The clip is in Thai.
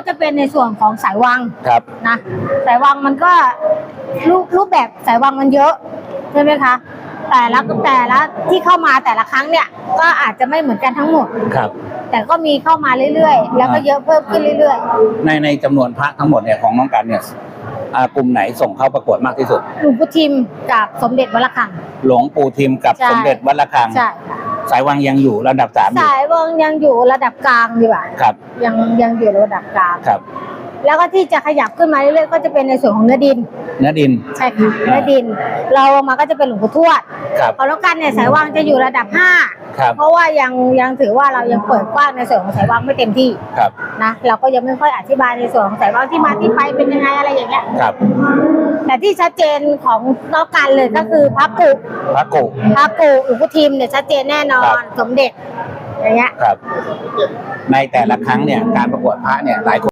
ก็จะเป็นในส่วนของสายวังครับ นะ สายวังมันก็รูปรูปแบบสายวังมันเยอะใช่ไหมคะ แต่ละแต่ละที่เข้ามาแต่ละครั้งเนี่ย ก็อาจจะไม่เหมือนกันทั้งหมด ครับ แต่ก็มีเข้ามาเรื่อยๆ แล้วก็เยอะเพิ่มขึ้นเรื่อยในในจำนวนพระทั้งหมดเนี่ยของน้องกันเนี่ยอ่ากลุ่มไหนส่งเข้าประกวดมากที่สุด ๆ หลวงพุทิมกับสมเด็จวัดระฆัง หลวงปู่ทิมกับใช่ สมเด็จวัดระฆัง ใช่ค่ะ สายวังยังอยู่ระดับสามอยู่ สายวังยังอยู่ระดับกลางดีกว่าครับ ยังยังอยู่ระดับกลาง ครับ แล้วก็ที่จะขยับขึ้นมาเรื่อยๆก็จะเป็นในส่วนของเนื้อดิน เนื้อดิน ใช่ค่ะเนื้อดิน เราลงมาก็จะเป็นหลวงปู่ทวดครับของน้องกันเนี่ยสายวังจะอยู่ระดับห้าครับเพราะว่ายังยังถือว่าเรายังเปิดกว้างในส่วนของสายวังไม่เต็มที่ครับนะเราก็ยังไม่ค่อยอธิบายในส่วนของสายวังที่มาที่ไปเป็นยังไงอะไร อย่างเงี้ยครับแต่ที่ชัดเจนของน้องกันเลยก็คือพระกุพระกุพระกุหลวงพ่ทิมเนี่ยชัดเจนแน่นอครันบสมเด็จอย่างเงี้ยครับ ในแต่ละครั้งเนี่ยการประกวดพระเนี่ยหลายคน